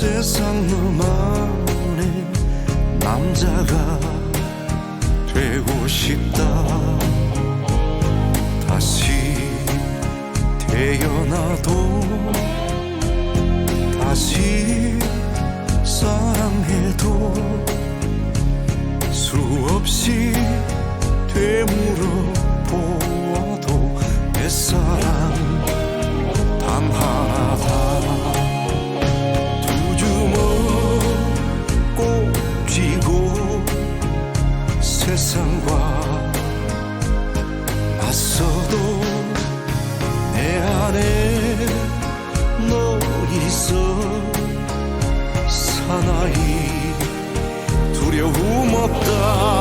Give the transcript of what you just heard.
세상 너만의 남자가 되고 싶다. 다시 태어나도 다시 사랑해도 수없이 되물어 보아도 애써 세상과 맞서도 내 안에 너 있어 사나이 두려움 없다